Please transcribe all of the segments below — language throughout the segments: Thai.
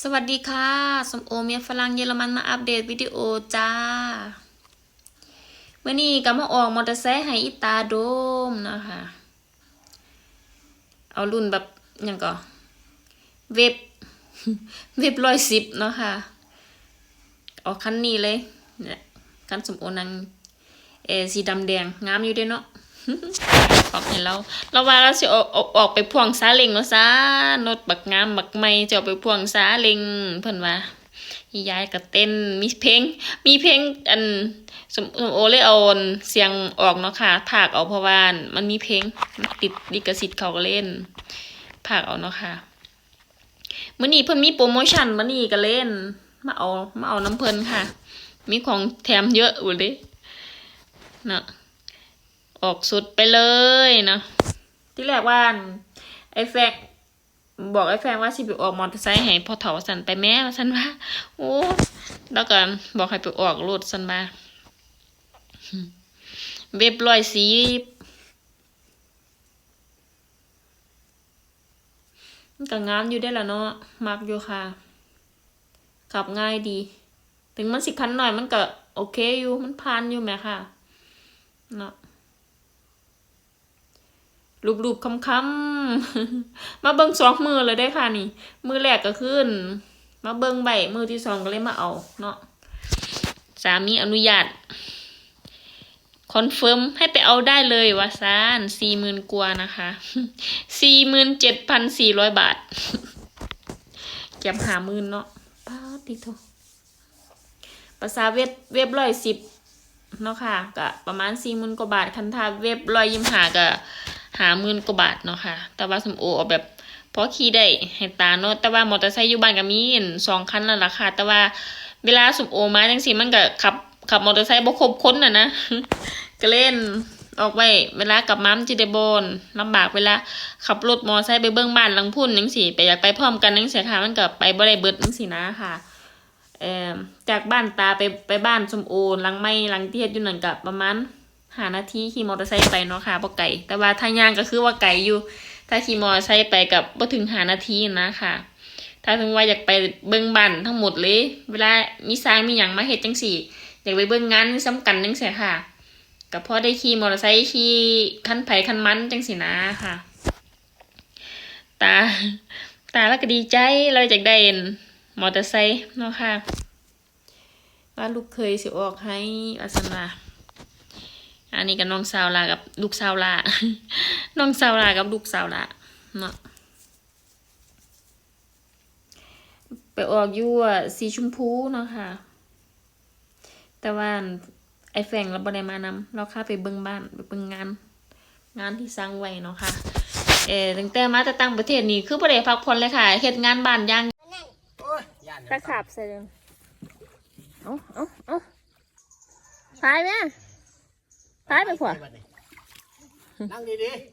สวัสดีค่ะสมโอเมียฝรั่งเยอรมันมาอัปเดตวิดีโอจ้าเมื่อนี้ก็มาออกมอเตอร์ไซค์ให้อีตาโดมนะคะ เอารุ่นแบบยังก็ เว็บ เว็บร้อยสิบเนาะค่ะออกคันนี้เลยเนี่ยคันสมโอนังเอสีดำแดง งามอยู่ด้เนาะ ออกให้เราเราว่าเราสิออกออกไปพ่วงซาเล็งเนาะซารถบักงามบักไม่จะเอาไปพ่วงซาเล็งเพิ่นว่าอียายก็เต้นมีเพลง มีเพลงอันสมสมโอเลยเอาเสียงออกเนาะค่ะภาคเอาเพราะว่ามันมีเพลงติดลิขสิทธิ์เขาก็เล่นภาคเอาเนาะค่ะมื้อนี้เพิ่นมีโปรโมชั่นมื้อนี้ก็เล่น มาเอามาเอาน้ำเพิ่นค่ะ มีของแถมเยอะอยู่เด้เนาะ ออกสุดไปเลยเนาะที่แรกว่าอั่นไอ้แฟกบอกไอ้แฟกว่าสิไปออกมอเตอร์ไซค์ให้พอเฒ่าสันไปแม่สันว่าโอ้แล้วก็บอกให้ไปออกรถสันมาเว็บร้อยสีมันก็งามอยู่ได้ละเนาะมักอยู่ค่ะขับง่ายดี ถึงมันสิคันหน่อยมันก็โอเคอยู่มันพานอยู่ไหมค่ะเนาะ รูปๆคำๆมาเบิ่งสองมือเลยได้ค่ะนี่ มือแรกก็ขึ้น มาเบิ่งใบมือที่สองก็เลยมาเอาเนาะสามีอนุญาตคอนเฟิร์มให้ไปเอาได้เลยว่าซานสี่หมื่นกว่านะคะสี่หมื่นเจ็ดพันสี่ร้อยบาทเก็บหามื่นเนาะป้าติโทภาษาเว็บเว็บร้อยสิบเนาะค่ะก็ประมาณสี่หมื่นกว่าบาท คันทาเว็บร้อยยิมหาก็ หาหมื่นกว่าบาทเนาะค่ะ แต่ว่าสมโอเอาแบบพอขี่ได้ให้ตาเนาะแต่ว่ามอเตอร์ไซค์อยู่บ้านก็มีนสองคันแล้วล่ะค่ะ แต่ว่าเวลาสมโอมาจังซี่มันก็ขับขับมอเตอร์ไซค์บ่ครบคนน่ะนะก็เล่นออกไว้เวลากลับมามันจิได้บนลำบากเวลาขับรถมอไซค์ไปเบิ่งบ้านลังพุ่นจังซี่ไปอยากไปพร้อมกันจังซี่ค่ะมันก็ไปบ่ได้เบิดจังซี่นะค่ะเอ่อจากบ้านตาไปไปบ้านสมโอลังไม่ลังเที่เฮ็ดอยู่นั่นก็ประมาณ หานาทีขี่มอเตอร์ไซค์ไปเนาะค่ะบ่ไกลแต่ว่าทางย่างก็คือว่าไกลอยู่ ถ้าขี่มอเตอร์ไซค์ไปกับบ่ถึงหานาทีนะค่ะ ถ้าถึงว่าอยากไปเบิ่งบ้านทั้งหมดเลย เวลามีสร้างมีหยังมาเฮ็ดจังซี่ อยากไปเบิ่งงานซ้ำกันจังซี่ค่ะก็พอได้ขี่มอเตอร์ไซค์ขี่คันไผคันมันจังซี่นะค่ะ ตา ตาแล้วก็ดีใจเราอยากได้มอเตอร์ไซค์เนาะค่ะว่าลูกเคยสิออกให้อาสนา อันนี้กับน้องสาวลากับลูกสาวลาน้องสาวลากับลูกสาวลาเนาะไปออกอยู่อะสีชมพูเนาะค่ะ แต่ว่าไอ้แฟงเราบ่ได้มานำเราค่าไปเบิ่งบ้านไปเบิ่งงาน งานที่สร้างไว้เนาะค่ะ เออตั้งแต่มาแต่ต่างประเทศนี่คือบ่ได้พักผ่อนเลยค่ะเฮ็ดงานบ้านอย่างโอ้ยย่านตะขาบใส่เลยเอาเอาเอาพายไหม พายไปขวานั่งดีๆ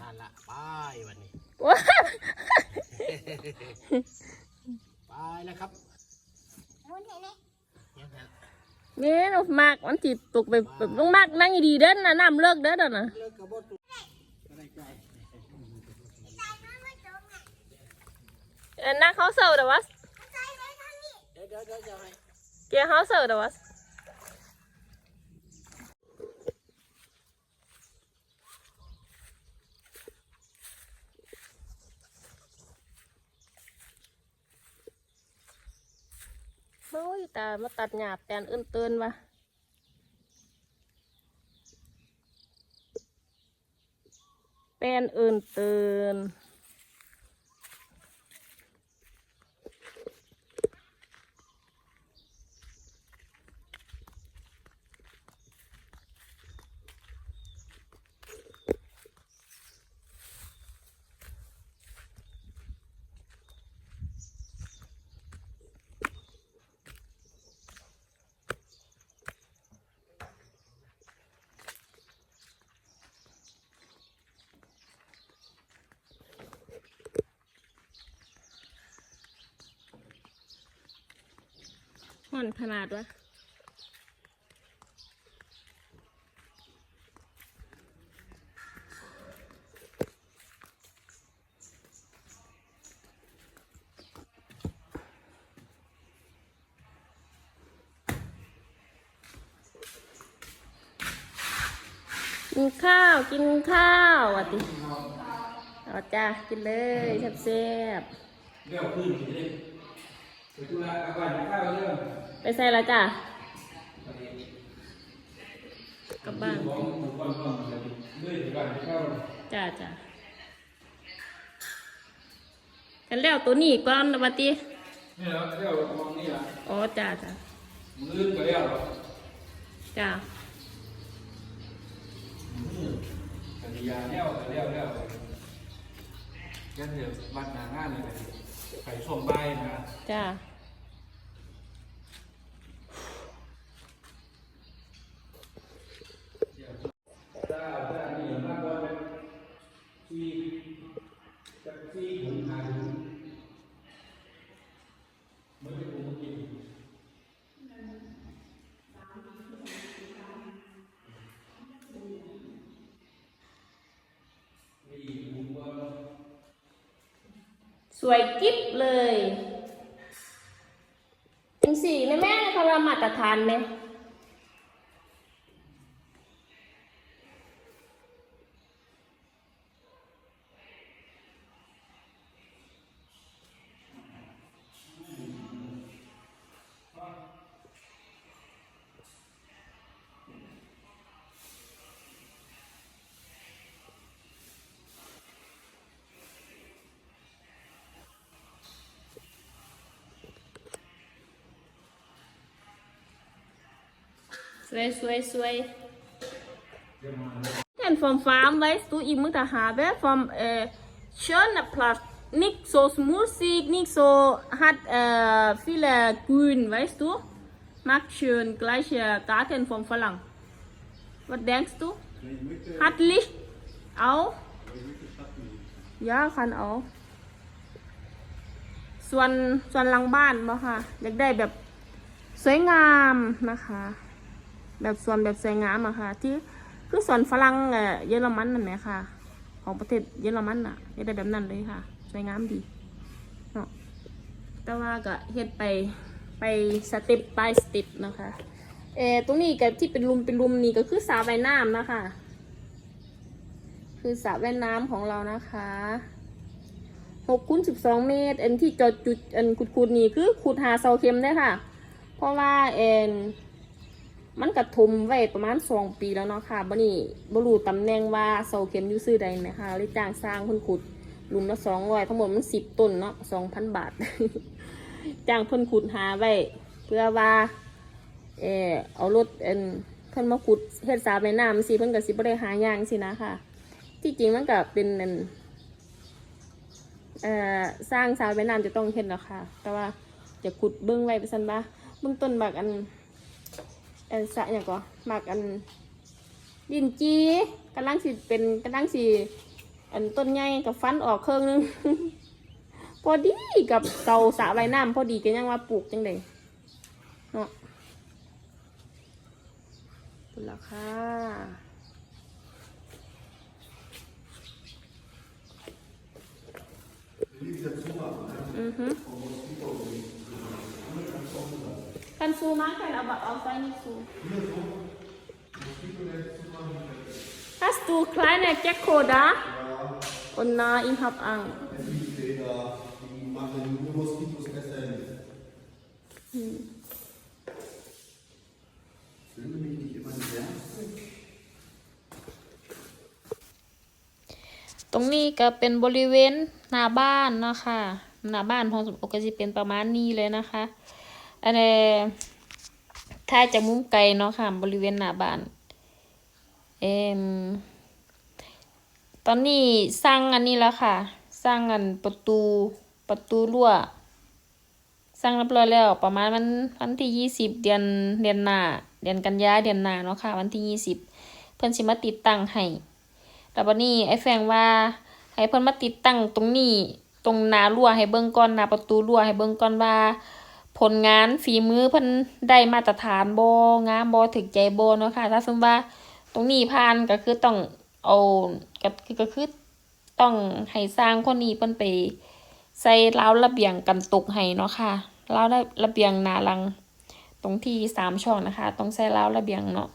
นั่นละไปวันนี้ว้าไปแล้วครับยังไงนี่เรามากมันติดตกไปแบบลงมากนั่งดีๆเด้นนะน้ำเลิกเด้อเด้อนะเลิกกระบอกตัวอะไรไกลเอ็นนักเขาเสิร์ฟแต่ว่าเดี๋ยวเดี๋ยวเดี๋ยวจะให้เกียร์เขาเสิร์ฟแต่ว่า โอ้ยตามาตัดหยาบแตนอื่นเตือนวะแปนอื่นเตือน อนขนาดวะกินข้าวกินข้าวอะติเอาจ้ากินเลยแซ่บๆเดี๋ยวคืนกินเลย ไปใส่ละจ้ากลับบ้านของหมู่บ้านก่อนเรื่อยไปก่อนข้าวจ้าจ้ากันแล้วตัวนี้ก่อนนะบัดนี้นี่แล้วเที่ยวมองนี่ล่ะอ๋อจ้าจ้ามือก็แล้วหรอจ้าปฏิญาแล้วก็แล้วแล้วยันเดี๋ยวบัดหนางานเลยไปส่งใบนะจ้าถ้าถ้านี่มากกว่าที่จักที่หุนหาหุนมันจะกูกิน สวยกิ๊บเลยจังสี่แม่แม่เขาว่ามาตรฐานไหม สวยสวยสวยเทนฟอร์มฟาร์มไว้ตู้อีมึงทหารแบบฟอร์มเอ่อเชิญนะพลัสนิกโซสมูสิกนิกโซฮัตเอ่อฟิล์กูนไว้ตู้มักเชิญกลายเชียร์การ์ดทนฟอร์มฝรั่งวัดแดงตู้ฮัตลิเอาย่าคันเอาส่วนส่วนหลังบ้านบ่ค่ะ อยากได้แบบสวยงามนะคะ แบบสวนแบบสวยงามอะค่ะ ที่คือสวนฝรั่งเออเยอรมันนั่นแหละค่ะ ของประเทศเยอรมันน่ะอยากได้แบบนั้นเลยค่ะ สวยงามดีเนาะแต่ว่าก็เฮ็ดไปไปสเต็ปไปสเต็ปนะคะเออตรงนี้กับที่เป็นรุมเป็นรุมนี่ก็คือสระว่ายน้ำนะคะ คือสระว่ายน้ำของเรานะคะหกคูณสิบสองเมตร อันที่จอดจุดอันขุดๆนี่คือขุดหาเสาเข็มได้ค่ะ เพราะว่าเอ็น มันกระทุมไว้ประมาณสองปีแล้วเนาะค่ะบันนี้บรูตำแหน่งว่าเสาเข็มอยู่ซื้อใดนะคะเลยจ้างสร้างคนขุดหลุมละสองร้อยทั้งหมดมันสิบต้นเนาะสองพันบาท จ้างเพิ่นขุดหาไว้ เพื่อว่า เออเอารถเอ็นเพิ่นมาขุดเฮ็ดสาไปน้ำสิเพิ่นก็สิบ่ได้หายางสินะค่ะ ที่จริงมันก็เป็นอันเอ่อสร้างสาไปน้ำจะต้องเฮ็ดแล้วค่ะ แต่ว่าจะขุดเบิ้องไว้ไปซั่นบ่าเบื้องต้นบักอัน อันสะอย่างก็หมักอันดินจีกำลังสิเป็นกำลังสิอันต้นใหญ่กับฟันออกเครื่องนึง พอดีกับเตาสระใบน้ำพอดีก็ยังว่าปลูกจังเลยเนาะตุละค่ะอือฮึ Kannst du machen, aber auch sei nicht so. Hast du kleine Gecko da? Und na, ich hab Angst. Die machen nur Moskitos essen. Filme mich nicht immer sehr. ตรงนี้ก็เป็นบริเวณหน้าบ้านนะคะหน้าบ้านของสมโอก็จะเป็นประมาณนี้เลยนะคะอันนี้ ถ้าจากมุมไกลเนาะค่ะ บริเวณหน้าบ้านเอมตอนนี้สร้างอันนี้แล้วค่ะ สร้างอันประตูประตูรั้วสร้างเรียบร้อยแล้ว ประมาณวันวันที่ยี่สิบเดือนเดือนหน้าเดือนกันยาเดือนหน้าเนาะค่ะ วันที่ยี่สิบเพิ่นสิมาติดตั้งให้แต่วันนี้ไอ้แฟงว่าให้เพิ่นมาติดตั้งตรงนี้ตรงหน้ารั้วให้เบิ่งก่อนหน้าประตูรั้วให้เบิ่งก่อนว่า ผลงานฝีมือเพิ่นได้มาตรฐานบงามบถึกใจบเนาะค่ะ ถ้าสมมติว่าตรงนี้ผ่านก็คือต้องเอาก็คือก็คือต้องให้สร้างคนนี้เพิ่นไปใส่ราวระเบียงกันตกให้เนาะค่ะราวระเบียงหนาหลัง ตรงที่สามช่องนะคะ ต้องใส่ราวระเบียงเนาะ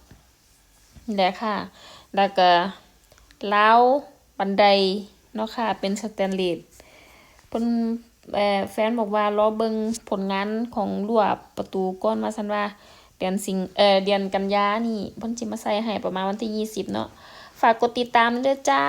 นี่แหละค่ะ แล้วก็เล้าวบันไดเนาะค่ะ เป็นสแตนเลสเพิ่น แฟนบอกว่ารอเบิงผลงานของรั้วประตูก้อนมาสันว่า เดือนสิงเออเดือนกันยานี่เพิ่นจิมาใส่ให้ประมาณวันที่ยี่สิบเนาะฝากกดติดตามด้วยจ้า